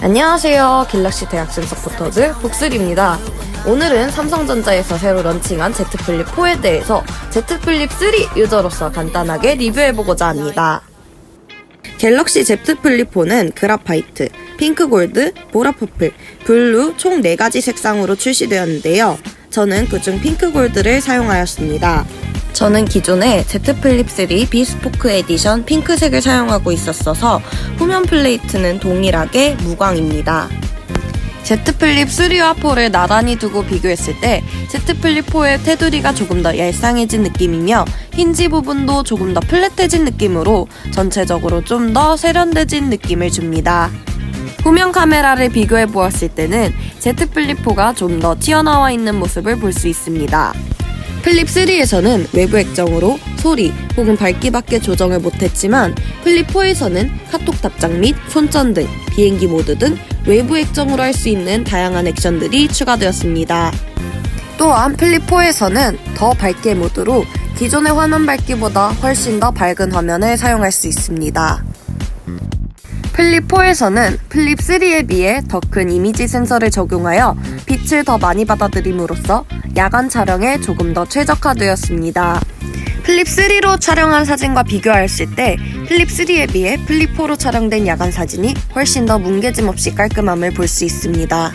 안녕하세요. 갤럭시 대학생 서포터즈 복슬입니다. 오늘은 삼성전자에서 새로 런칭한 Z 플립 4에 대해서 Z 플립 3 유저로서 간단하게 리뷰해보고자 합니다. 갤럭시 Z 플립 4는 그라파이트, 핑크 골드, 보라 퍼플, 블루 총 4가지 색상으로 출시되었는데요. 저는 그중 핑크 골드를 사용하였습니다. 저는 기존에 Z 플립 3 비스포크 에디션 핑크색을 사용하고 있었어서 후면 플레이트는 동일하게 무광입니다. Z 플립 3와 4를 나란히 두고 비교했을 때 Z 플립 4의 테두리가 조금 더 얄쌍해진 느낌이며 힌지 부분도 조금 더 플랫해진 느낌으로 전체적으로 좀 더 세련돼진 느낌을 줍니다. 후면 카메라를 비교해 보았을 때는 Z 플립 4가 좀 더 튀어나와 있는 모습을 볼 수 있습니다. 플립 3에서는 외부 액정으로 소리 혹은 밝기밖에 조정을 못했지만 플립 4에서는 카톡 답장 및 손전 등 비행기 모드 등 외부 액정으로 할 수 있는 다양한 액션들이 추가되었습니다. 또한 플립 4에서는 더 밝게 모드로 기존의 화면 밝기보다 훨씬 더 밝은 화면을 사용할 수 있습니다. 플립 4에서는 플립 3에 비해 더 큰 이미지 센서를 적용하여 빛을 더 많이 받아들임으로써 야간 촬영에 조금 더 최적화되었습니다. 플립 3로 촬영한 사진과 비교하였을 때 플립 3에 비해 플립 4로 촬영된 야간 사진이 훨씬 더 뭉개짐 없이 깔끔함을 볼 수 있습니다.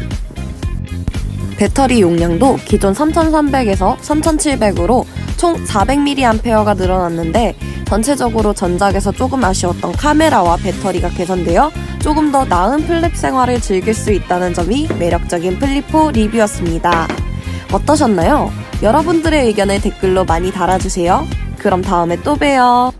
배터리 용량도 기존 3300에서 3700으로 총 400mAh가 늘어났는데 전체적으로 전작에서 조금 아쉬웠던 카메라와 배터리가 개선되어 조금 더 나은 플립 생활을 즐길 수 있다는 점이 매력적인 플립4 리뷰였습니다. 어떠셨나요? 여러분들의 의견을 댓글로 많이 달아주세요. 그럼 다음에 또 봬요.